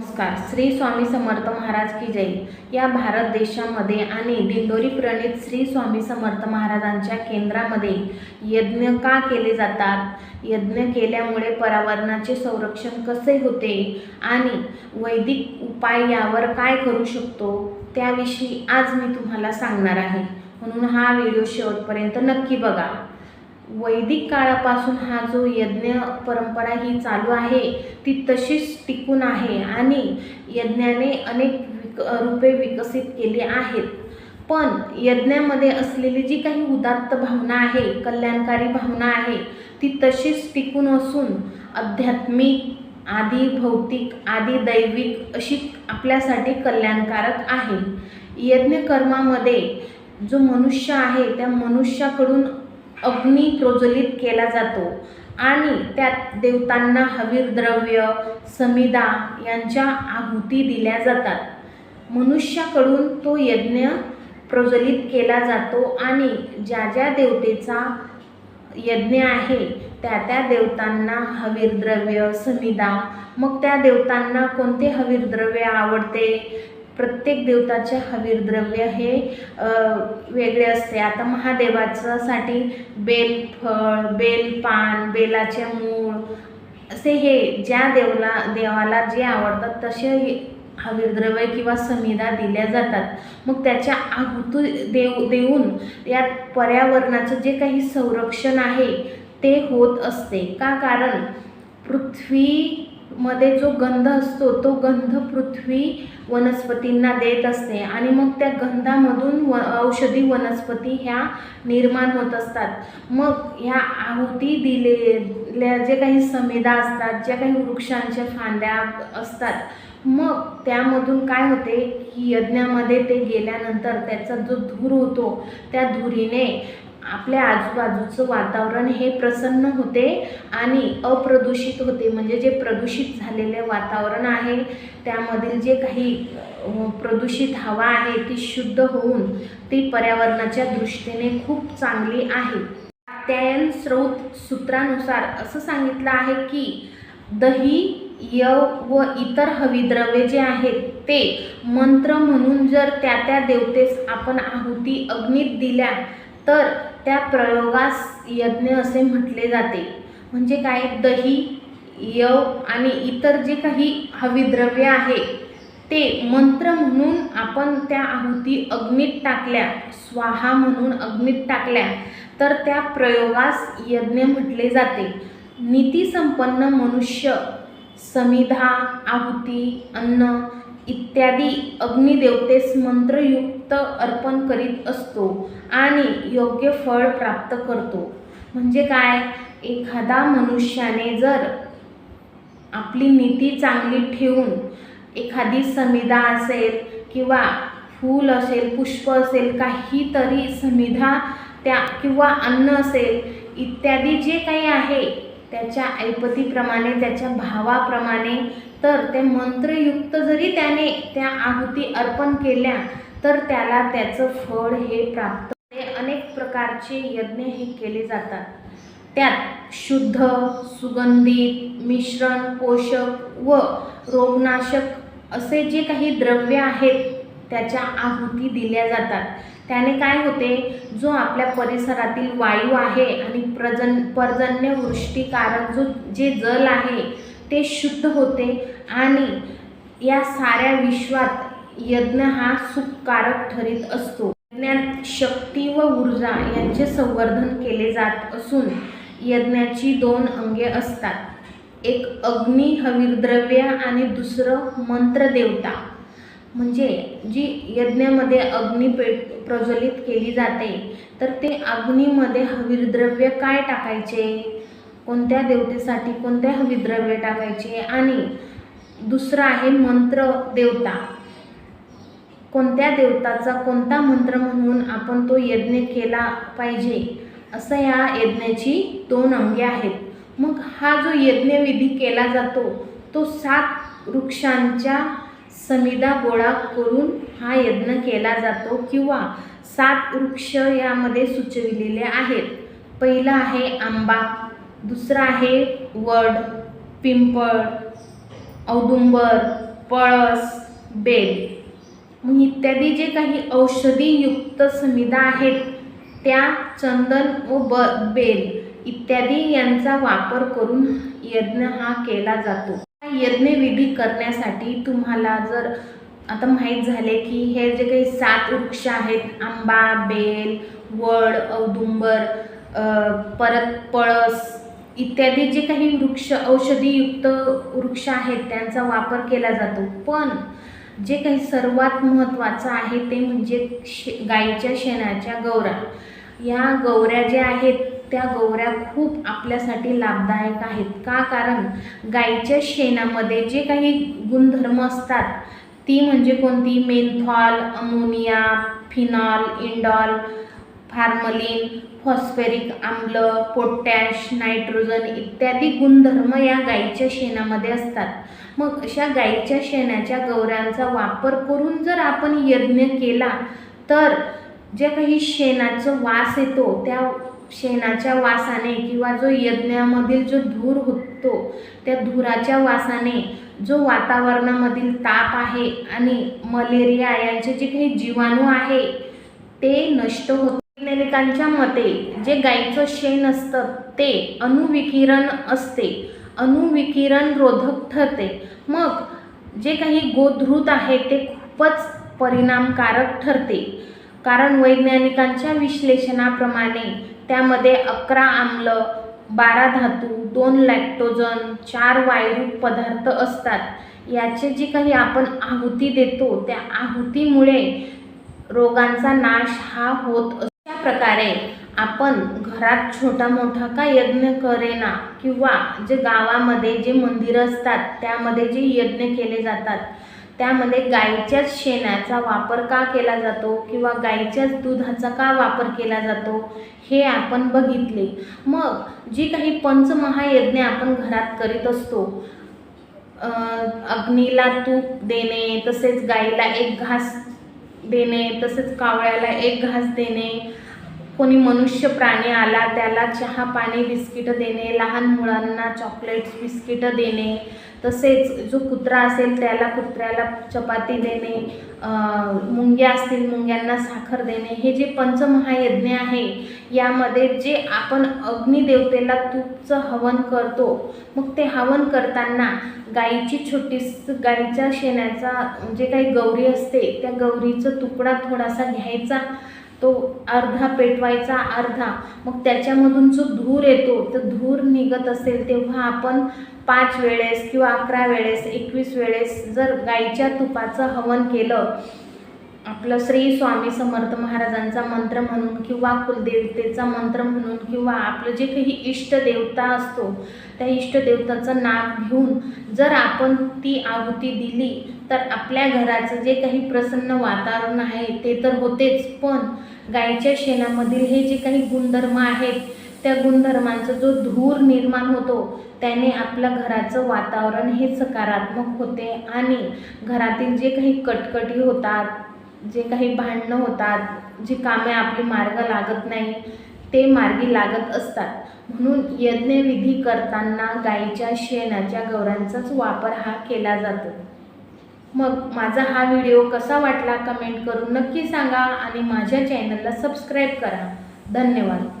नमस्कार. श्री स्वामी समर्थ महाराज की जय. या भारत देशामध्ये आणि दिंडोरी प्रणित श्री स्वामी समर्थ महाराजांच्या केंद्रामध्ये यज्ञ का केले जातात? यज्ञ केल्यामुळे पर्यावरणाचे संरक्षण कसे होते? आणि वैदिक उपाय यावर काय करू शकतो? त्याविषयी आज मी तुम्हाला सांगणार आहे. म्हणून हा व्हिडिओ शेवटपर्यंत नक्की बघा. वैदिक काळापासून हा जो यज्ञ परंपरा ही चालू आहे ती तशीच टिकून आहे आणि यज्ञाने अनेक विक रूपे विकसित केली आहेत. पण यज्ञामध्ये असलेली जी काही उदात्त भावना आहे कल्याणकारी भावना आहे ती तशीच टिकून असून आध्यात्मिक आदी भौतिक आदी दैविक अशी आपल्यासाठी कल्याणकारक आहे. यज्ञकर्मामध्ये जो मनुष्य आहे त्या मनुष्याकडून अग्नी प्रज्वलित केला जातो. आणि त्यात देवतांना हवीर द्रव्य समिदा यांच्या आहुती दिल्या जातात. मनुष्याकडून तो यज्ञ प्रज्वलित केला जातो आणि ज्या ज्या देवतेचा यज्ञ आहे त्या त्या देवतांना हवीर द्रव्य मग त्या देवतांना कोणते हवीर द्रव्य आवडते? प्रत्येक देवताचे हवीर द्रव्य हे वेगळे असते. आता महादेवाच्यासाठी बेलफळ बेल फळ बेल पान बेलाचे मूळ असे हे ज्या देवला देवाला जे आवडतात तसे हवीरद्रव्य किंवा समिधा दिल्या जातात. मग त्याच्या आहुती देव देऊन या पर्यावरणाचं जे काही संरक्षण आहे ते होत असते. का? कारण पृथ्वी मध्ये जो गंध असतो तो गंध पृथ्वी वनस्पतींना देत असते. आणि मग त्या गंधामधून व औषधी वनस्पती ह्या निर्माण होत असतात. मग ह्या आहुती दिलेल्या जे काही समेदा असतात ज्या काही वृक्षांच्या फांद्या असतात मग त्यामधून काय होते? की यज्ञामध्ये ते गेल्यानंतर त्याचा जो धूर होतो त्या धुरीने आपल्या आजूबाजूचं वातावरण हे प्रसन्न होते आणि अप्रदूषित होते. म्हणजे जे प्रदूषित झालेले वातावरण आहे त्यामधील जे काही प्रदूषित हवा आहे ती शुद्ध होऊन ती पर्यावरणाच्या दृष्टीने खूप चांगली आहे. कात्यायन स्रोत सूत्रानुसार असं सांगितलं आहे की दही यव व इतर हवीद्रव्ये जे आहेत ते मंत्र म्हणून जर त्या त्या देवतेस आपण आहुती अग्नीत दिल्या तर त्या प्रयोगास यज्ञ असे म्हटले जाते. म्हणजे काय? दही यव आणि इतर जे काही हविद्रव्य आहे ते मंत्र म्हणून आपण त्या आहुती अग्नीत टाकल्या स्वाहा म्हणून अग्नीत टाकल्या तर त्या प्रयोगास यज्ञ म्हटले जाते. नीतीसंपन्न मनुष्य समिधा आहुती अन्न इत्यादी अग्निदेवतेस मंत्रयुक्त अर्पण करीत असतो आणि योग्य फळ प्राप्त करतो. म्हणजे काय? एखादा मनुष्याने जर आपली नीती चांगली ठेवून एखादी समिधा असेल किंवा फूल असेल पुष्प असेल काहीतरी समिधा त्या किंवा अन्न असेल इत्यादी जे काही आहे त्याच्या ऐपतीप्रमाणे त्याच्या भावाप्रमाणे तर ते मंत्रयुक्त जरी त्याने त्या आहुती अर्पण केल्या तर त्याला त्याचं फळ हे प्राप्त अनेक प्रकारचे यज्ञ हे केले जातात. त्यात शुद्ध सुगंधित मिश्रण पोषक व रोगनाशक असे जे काही द्रव्य आहेत त्याच्या आहुती दिल्या जातात. त्याने काय होते? जो आपल्या परिसरातील वायू आहे आणि प्रजन पर्जन्यवृष्टीकारक जो जे जल आहे ते शुद्ध होते आणि या साऱ्या विश्वात यज्ञ हा सुखकारक ठरीत असतो. यज्ञात शक्ती व ऊर्जा यांचे संवर्धन केले जात असून यज्ञाची दोन अंगे असतात. एक अग्नी हवीरद्रव्य आणि दुसरं मंत्रदेवता. म्हणजे जी यज्ञामध्ये अग्नी पे प्रज्वलित केली जाते तर ते अग्नीमध्ये हवीरद्रव्य काय टाकायचे? कोणत्या देवतेसाठी कोणत्या हविद्रव्य टाकायचे आणि दुसरं आहे मंत्र देवता. कोणत्या देवताचा कोणता मंत्र म्हणून आपण तो यज्ञ केला पाहिजे असं या यज्ञाची दोन अंगे आहेत. मग हा जो यज्ञविधी केला जातो तो सात वृक्षांच्या समिदा गोळा करून हा यज्ञ केला जातो किंवा सात वृक्ष यामध्ये सुचविलेले आहेत. पहिला आहे आंबा. दुसरा आहे वड पिंपळ औदुंबर पळस बेल. मग इत्यादी जे काही औषधीयुक्त समिधा आहेत त्या चंदन व ब बेल इत्यादी यांचा वापर करून यज्ञ हा केला जातो. यज्ञविधी करण्यासाठी तुम्हाला जर आता माहीत झाले की हे जे काही सात वृक्ष आहेत आंबा बेल वड औदुंबर परत पळस इत्यादी जे काही वृक्ष औषधीयुक्त वृक्ष आहेत त्यांचा वापर केला जातो. पण जे काही सर्वात महत्त्वाचं आहे ते म्हणजे शे गाईच्या शेणाच्या गौऱ्या या गौऱ्या ज्या आहेत त्या गौऱ्या खूप आपल्यासाठी लाभदायक आहेत. का कारण गाईच्या शेणामध्ये जे काही गुणधर्म असतात ती म्हणजे कोणती? Menthol ammonia phenol indole formalin phosphoric आम्ल पोटॅश नायट्रोजन इत्यादी गुणधर्म या गाईच्या शेणामध्ये असतात. मग अशा गाईच्या शेणाच्या गवऱ्यांचा वापर करून जर आपण यज्ञ केला तर जे काही शेणाचं वास येतो त्या शेणाच्या वासाने किंवा जो यज्ञामधील जो धूर होतो त्या धुराच्या वासाने जो वातावरणामधील ताप आहे आणि मलेरिया यांचे जे काही जीवाणू आहे ते नष्ट होत वैज्ञानिकांच्या मते जे गाईचं शेण असतं ते अणुविकिरण असते. अणुविकिरण रोधक ठरते. मग जे काही गोधृत आहे ते खूपच परिणामकारक ठरते. कारण वैज्ञानिकांच्या विश्लेषणाप्रमाणे त्यामध्ये अकरा आम्ल बारा धातू दोन लॅक्टोजन चार वायू पदार्थ असतात. याचे जे काही आपण आहुती देतो त्या आहुतीमुळे रोगांचा नाश हा होत असतो प्रकारे आपण घरात छोटा मोठा का यज्ञ करेना किंवा जे गावामध्ये जे मंदिरं असतात त्यामध्ये जे यज्ञ केले जातात त्यामध्ये गाईच्याच शेणाचा वापर का केला जातो किंवा गाईच्याच दुधाचा का वापर केला जातो हे आपण बघितले. मग जी काही पंचमहायज्ञ आपण घरात करीत असतो अग्नीला तूप देणे तसेच गाईला एक घास देणे तसेच कावळ्याला एक घास देणे कोणी मनुष्य प्राणी आला त्याला चहा पाणी बिस्किटं देणे लहान मुलांना चॉकलेट्स बिस्किटं देणे तसेच जो कुत्रा असेल त्याला कुत्र्याला चपाती देणे मुंग्या असतील मुंग्यांना साखर देणे हे जे पंचमहायज्ञ आहे यामध्ये जे आपण अग्निदेवतेला तूपचं हवन करतो मग ते हवन करताना गाईची छोटीस गाईच्या शेणाचा जे काही गौरी असते त्या गौरीचा तुकडा थोडासा घ्यायचा. तो अर्धा पेटवायचा अर्धा मग त्याच्यामधून जो धूर येतो तर धूर निघत असेल तेव्हा आपण पाच वेळेस किंवा अकरा वेळेस एकवीस वेळेस जर गाईच्या तुपाचं हवन केलं आपलं श्री स्वामी समर्थ महाराजांचा मंत्र म्हणून किंवा कुलदेवतेचा मंत्र म्हणून किंवा आपलं जे काही इष्टदेवता असतो त्या इष्टदेवताचं नाव घेऊन जर आपण ती आहुती दिली तर आपल्या घराचं जे काही प्रसन्न वातावरण आहे ते तर होतेच. पण गाईच्या शेणामधील हे जे काही गुणधर्म आहेत त्या गुणधर्मांचा जो धूर निर्माण होतो त्याने आपल्या घराचं वातावरण हे सकारात्मक होते आणि घरातील जे काही कटकटी होतात जे काही भांडणं होतात जी कामे आपली मार्ग लागत नाही ते मार्गी लागत असतात. म्हणून यज्ञविधी करताना गाईच्या शेणाच्या गौरांचाच वापर हा केला जातो. मग माझा हा व्हिडिओ कसा वाटला कमेंट करून नक्की सांगा आणि माझ्या चॅनलला सबस्क्राईब करा. धन्यवाद.